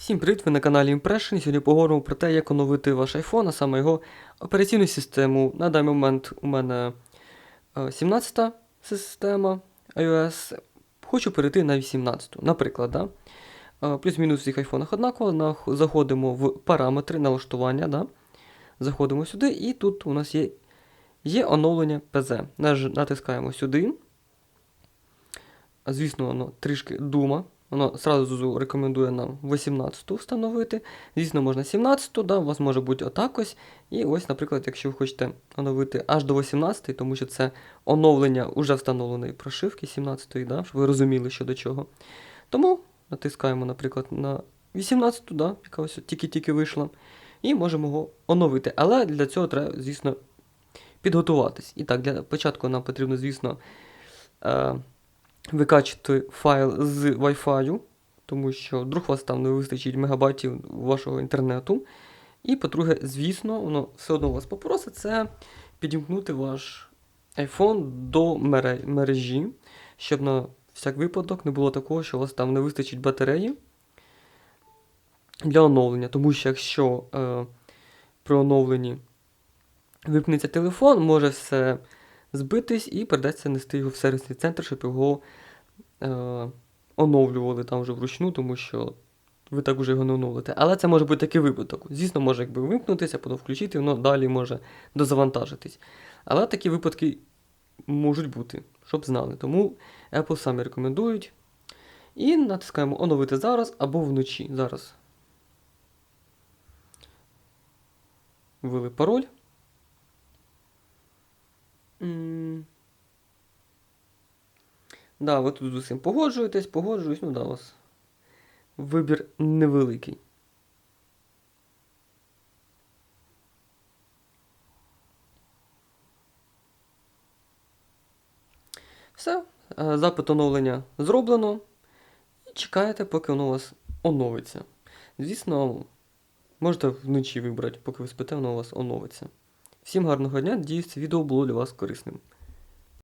Всім привіт, ви на каналі Impression. Сьогодні поговоримо про те, як оновити ваш iPhone, а саме його операційну систему. На даний момент у мене 17-та система iOS. Хочу перейти на 18-ту. Наприклад, да? Е, плюс-мінус у всіх айфонах однаково. Заходимо в параметри налаштування. Да? Заходимо сюди, і тут у нас є, є оновлення. Наж- Натискаємо сюди. Звісно, воно трішки дума. Воно зразу рекомендує нам 18 встановити. Звісно, можна 17, да, у вас може бути отак. І ось, наприклад, якщо ви хочете оновити аж до 18, тому що це оновлення уже встановленої прошивки 17, да, щоб ви розуміли, що до чого. Тому натискаємо, наприклад, на 18, да, яка ось тільки-тільки вийшла, і можемо його оновити. Але для цього треба, звісно, підготуватись. І так, для початку нам потрібно, звісно. Е- викачати файл з Wi-Fi, тому що вдруг у вас там не вистачить мегабайтів вашого інтернету. І, по-друге, звісно, воно все одно вас попросить це підімкнути ваш iPhone до мережі, щоб на всяк випадок не було такого, що у вас там не вистачить батареї для оновлення. Тому що якщо е, при оновленні випнеться телефон, може все збитись і придеться нести його в сервісний центр, щоб його е, оновлювали там вже вручну, тому що ви так уже його не оновите. Але це може бути такий випадок. Звісно, може якби вимкнутися, потім включити, воно далі може дозавантажитись. Але такі випадки можуть бути, щоб знали. Тому Apple самі рекомендують. І натискаємо оновити зараз або вночі. Зараз. Ввели пароль. М. Да, ви тут з усім погоджуєтесь, погоджуюсь, ну да, у вас вибір невеликий. Все, е, запит оновлення зроблено. І чекаєте, поки воно у вас оновиться. Звісно, можете вночі вибрати, поки ви спите, воно у вас оновиться. Всім гарного дня, надіюсь, це відео було для вас корисним.